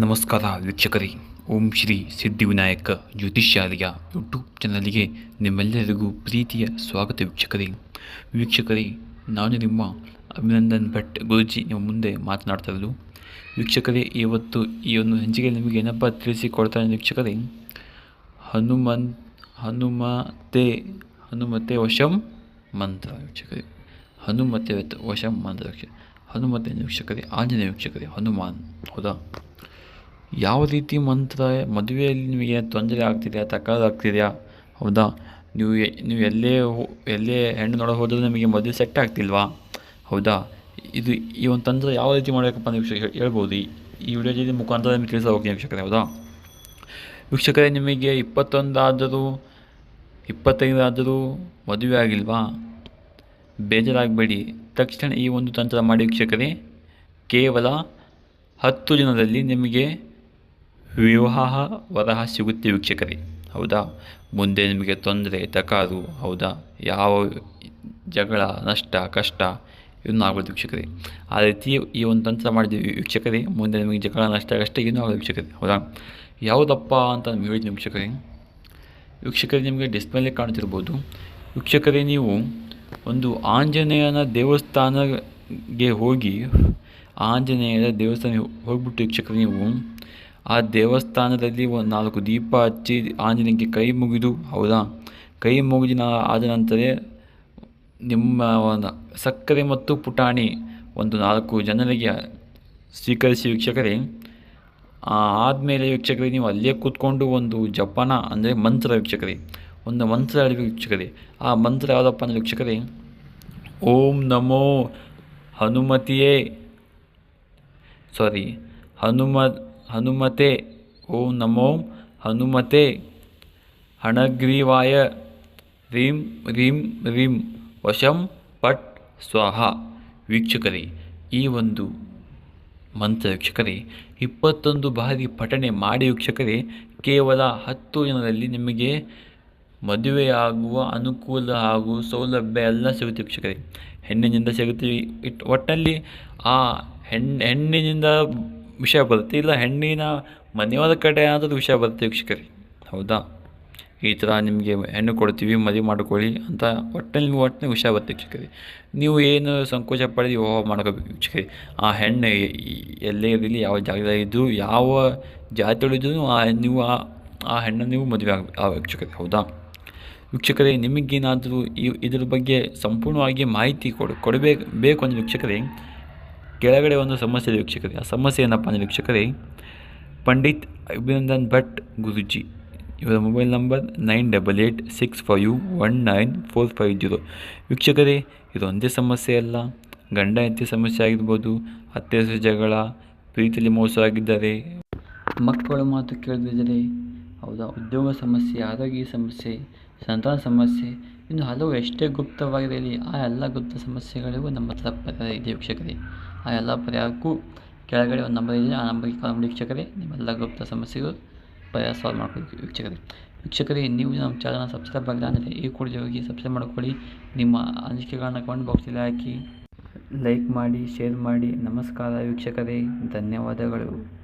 ನಮಸ್ಕಾರ ವೀಕ್ಷಕರೇ. ಓಂ ಶ್ರೀ ಸಿದ್ಧಿವಿನಾಯಕ ಜ್ಯೋತಿಷ್ಯಾಲಯ ಯೂಟ್ಯೂಬ್ ಚಾನಲ್ಗೆ ನಿಮ್ಮೆಲ್ಲರಿಗೂ ಪ್ರೀತಿಯ ಸ್ವಾಗತ ವೀಕ್ಷಕರೇ. ವೀಕ್ಷಕರೇ, ನಾನು ನಿಮ್ಮ ಅಭಿನಂದನ್ ಭಟ್ ಗುರುಜಿ ನಿಮ್ಮ ಮುಂದೆ ಮಾತನಾಡ್ತಾ ಇರೋದು. ವೀಕ್ಷಕರೇ, ಇವತ್ತು ಈ ಒಂದು ಹೆಂಚಿಗೆ ನಿಮಗೆ ಏನಪ್ಪ ತಿಳಿಸಿಕೊಡ್ತಾರೆ ವೀಕ್ಷಕರೇ? ಹನುಮನ್, ಹನುಮತೆ ಹನುಮತೆ ವಶಂ ಮಂತ್ರ ವೀಕ್ಷಕರೇ. ಹನುಮತೆ ವಶಂ ಮಂತ್ರ ವೀಕ್ಷ, ಹನುಮತೆ ವೀಕ್ಷಕರೇ, ಆಂಜನೇಯ ವೀಕ್ಷಕರೇ, ಹನುಮಾನ್. ಹೌದಾ? ಯಾವ ರೀತಿ ಮಂತ್ರ ಮದುವೆಯಲ್ಲಿ ನಿಮಗೆ ತೊಂದರೆ ಆಗ್ತಿದೆಯಾ ತಕರಾರು ಆಗ್ತಿದೆಯಾ? ಹೌದಾ? ನೀವು ನೀವು ಎಲ್ಲೇ ಹೋ, ಎಲ್ಲೇ ಹೆಣ್ಣು ನೋಡೋ ಹೋದರೂ ನಿಮಗೆ ಮದುವೆ ಸೆಟ್ ಆಗ್ತಿಲ್ವಾ? ಹೌದಾ? ಇದು ಈ ಒಂದು ತಂತ್ರ ಯಾವ ರೀತಿ ಮಾಡಬೇಕಪ್ಪ ನೀವು ಹೇಳ್ಬೋದು? ಈ ವಿಡಿಯೋದಲ್ಲಿ ಮುಖಾಂತರ ನಿಮಗೆ ತಿಳಿಸ ಹೋಗ್ತೀನಿ ವೀಕ್ಷಕರೇ, ಹೌದಾ? ವೀಕ್ಷಕರೇ, ನಿಮಗೆ ಇಪ್ಪತ್ತೊಂದಾದರೂ ಇಪ್ಪತ್ತೈದಾದರೂ ಮದುವೆ ಆಗಿಲ್ವಾ? ಬೇಜಾರಾಗಬೇಡಿ. ತಕ್ಷಣ ಈ ಒಂದು ತಂತ್ರ ಮಾಡಿ ವೀಕ್ಷಕರೇ. ಕೇವಲ ಹತ್ತು ದಿನದಲ್ಲಿ ನಿಮಗೆ ವಿವಾಹ ವರಹ ಸಿಗುತ್ತೆ ವೀಕ್ಷಕರೇ. ಹೌದಾ? ಮುಂದೆ ನಿಮಗೆ ತೊಂದರೆ, ತಕಾರು, ಹೌದಾ? ಯಾವ ಜಗಳ, ನಷ್ಟ, ಕಷ್ಟ ಇನ್ನೂ ಆಗೋದು ವೀಕ್ಷಕರೇ. ಆ ರೀತಿ ಈ ಒಂದು ತಂತ್ರ ಮಾಡಿದ್ವಿ ವೀಕ್ಷಕರೇ. ಮುಂದೆ ನಿಮಗೆ ಜಗಳ, ನಷ್ಟ, ಕಷ್ಟ ಏನೂ ಆಗೋದು ವೀಕ್ಷಕರೇ. ಹೌದಾ? ಯಾವುದಪ್ಪ ಅಂತ ನಮ್ಗೆ ಹೇಳಿದ್ವಿ ವೀಕ್ಷಕರೇ. ವೀಕ್ಷಕರೇ, ನಿಮಗೆ ಡಿಸ್ಪ್ಲೇಲಿ ಕಾಣ್ತಿರ್ಬೋದು. ವೀಕ್ಷಕರೇ, ನೀವು ಒಂದು ಆಂಜನೇಯನ ದೇವಸ್ಥಾನಗೆ ಹೋಗಿ ಆಂಜನೇಯನ ದೇವಸ್ಥಾನ ಹೋಗ್ಬಿಟ್ಟು ವೀಕ್ಷಕರೇ, ನೀವು ಆ ದೇವಸ್ಥಾನದಲ್ಲಿ ಒಂದು ನಾಲ್ಕು ದೀಪ ಹಚ್ಚಿ ಆಂಜನೇಯಕ್ಕೆ ಕೈ ಮುಗಿದು, ಹೌದಾ? ಕೈ ಮುಗಿದಿನ ಆದ ನಂತರ ನಿಮ್ಮ ಒಂದು ಸಕ್ಕರೆ ಮತ್ತು ಪುಟಾಣಿ ಒಂದು ನಾಲ್ಕು ಜನರಿಗೆ ಸ್ವೀಕರಿಸಿ ವೀಕ್ಷಕರೇ. ಆದಮೇಲೆ ವೀಕ್ಷಕರೇ, ನೀವು ಅಲ್ಲೇ ಕೂತ್ಕೊಂಡು ಒಂದು ಜಪಾನ ಅಂದರೆ ಮಂತ್ರ ವೀಕ್ಷಕರೇ, ಒಂದು ಮಂತ್ರ ಹೇಳಬೇಕು ವೀಕ್ಷಕರೇ. ಆ ಮಂತ್ರ ಯಾವುದಪ್ಪ ಅಂದರೆ ವೀಕ್ಷಕರೇ, ಓಂ ನಮೋ ಹನುಮತಿಯೇ ಸಾರಿ ಹನುಮ ಹನುಮತೆ, ಓಂ ನಮೋ ಹನುಮತೆ, ಹಣಗ್ರೀವಾಯ, ರೀಂ ರೀಂ ರೀಂ, ವಶಂ ಪಟ್ ಸ್ವಾಹ. ವೀಕ್ಷಕರೇ, ಈ ಒಂದು ಮಂತ್ರ ವೀಕ್ಷಕರೇ, ಇಪ್ಪತ್ತೊಂದು ಬಾರಿ ಪಠಣೆ ಮಾಡಿ ವೀಕ್ಷಕರೇ, ಕೇವಲ ಹತ್ತು ದಿನದಲ್ಲಿ ನಿಮಗೆ ಮದುವೆಯಾಗುವ ಅನುಕೂಲ ಹಾಗೂ ಸೌಲಭ್ಯ ಎಲ್ಲ ಸಿಗುತ್ತೆ ವೀಕ್ಷಕರೇ. ಹೆಣ್ಣಿನಿಂದ ಸಿಗುತ್ತೆ. ಇಟ್ ಒಟ್ಟಲ್ಲಿ ಆ ಹೆಣ್ಣು ಹೆಣ್ಣಿನಿಂದ ವಿಷಯ ಬರುತ್ತೆ. ಇಲ್ಲ, ಹೆಣ್ಣಿನ ಮನೆಯವರ ಕಡೆ ಆದರೂ ವಿಷಯ ಬರುತ್ತೆ ವೀಕ್ಷಕರಿ. ಹೌದಾ? ಈ ಥರ ನಿಮಗೆ ಹೆಣ್ಣು ಕೊಡ್ತೀವಿ, ಮದುವೆ ಮಾಡ್ಕೊಳ್ಳಿ ಅಂತ ಒಟ್ಟಲ್ಲಿ ನಿಮ್ಗೆ ಒಟ್ಟಿನ ವಿಷಯ ಬರುತ್ತೆ ವೀಕ್ಷಕರಿ. ನೀವು ಏನು ಸಂಕೋಚ ಪಡೆದು ವಿವಾಹ ಮಾಡ್ಕೋಬೇಕು ವೀಕ್ಷಕರಿ. ಆ ಹೆಣ್ಣು ಎಲ್ಲೇ ಇರಲಿ, ಯಾವ ಜಾಗದಲ್ಲಿದ್ದು ಯಾವ ಜಾತಿಯಲ್ಲಿದ್ದು ಆ ನೀವು ಆ ಆ ಹೆಣ್ಣನ್ನು ನೀವು ಮದುವೆ ಆಗಬೇಕು ವೀಕ್ಷಕರೇ. ಹೌದಾ? ವೀಕ್ಷಕರೇ, ನಿಮಗೇನಾದರೂ ಇದ್ರ ಬಗ್ಗೆ ಸಂಪೂರ್ಣವಾಗಿ ಮಾಹಿತಿ ಕೊಡು, ಕೊಡಬೇಕು, ಬೇಕು ಅಂದರೆ ವೀಕ್ಷಕರೇ ಕೆಳಗಡೆ ಒಂದು ಸಮಸ್ಯೆ ಇದೆ ವೀಕ್ಷಕರೇ. ಆ ಸಮಸ್ಯೆ ಏನಪ್ಪ ಅಂದರೆ ವೀಕ್ಷಕರೇ, ಪಂಡಿತ್ ಅಭಿನಂದನ್ ಭಟ್ ಗುರುಜಿ, ಇವರ mobile number nine double eight six five one nine four five zero. ವೀಕ್ಷಕರೇ, ಇದೊಂದೇ ಸಮಸ್ಯೆ ಅಲ್ಲ. ಗಂಡ ಹೆಂಡತಿ ಸಮಸ್ಯೆ ಆಗಿರ್ಬೋದು, ಅತ್ತೆ ಜಗಳ ಪ್ರೀತಿಯಲ್ಲಿ ಮೋಸ ಆಗಿದ್ದಾರೆ. ಮಕ್ಕಳ ಮಾತು ಕೇಳದಿದ್ದರೆ ಹೌದಾ? ಉದ್ಯೋಗ ಸಮಸ್ಯೆ, ಆರೋಗ್ಯ ಸಮಸ್ಯೆ, ಸಂತಾನ ಸಮಸ್ಯೆ, ಇನ್ನು ಹಲವು ಎಷ್ಟೇ ಗುಪ್ತವಾಗಿರಲಿ, ಆ ಎಲ್ಲ ಗುಪ್ತ ಸಮಸ್ಯೆಗಳಿಗೂ ನಮ್ಮ ಹತ್ರ ಇದೆ ವೀಕ್ಷಕರೇ. ಆ ಎಲ್ಲ ಪರಿಹಾರಕ್ಕೂ ಕೆಳಗಡೆ ಒಂದು ನಂಬರ್ ಇದೆ. ಆ ನಂಬರ್ಗೆ ಕಾಲ್ ಮಾಡಿ ವೀಕ್ಷಕರೇ, ನಿಮ್ಮೆಲ್ಲ ಗುಪ್ತ ಸಮಸ್ಯೆಗಳು ಪರಿಹಾರ ಸಾಲ್ವ್ ಮಾಡ್ಕೊಳ್ಳಿ ವೀಕ್ಷಕರೇ. ವೀಕ್ಷಕರೇ, ನೀವು ನಮ್ಮ ಚಾನಲ್ನ ಸಬ್ಸ್ಕ್ರೈಬ್ ಆಗಿಲ್ಲ ಅಂದರೆ ಈ ಕೂಡಲೇ ಹೋಗಿ ಸಬ್ಸ್ಕ್ರೈಬ್ ಮಾಡ್ಕೊಳ್ಳಿ. ನಿಮ್ಮ ಅನಿಸಿಕೆಗಳನ್ನ ಕಮೆಂಟ್ ಬಾಕ್ಸಲ್ಲಿ ಹಾಕಿ. ಲೈಕ್ ಮಾಡಿ ಶೇರ್ ಮಾಡಿ. ನಮಸ್ಕಾರ ವೀಕ್ಷಕರೇ. ಧನ್ಯವಾದಗಳು.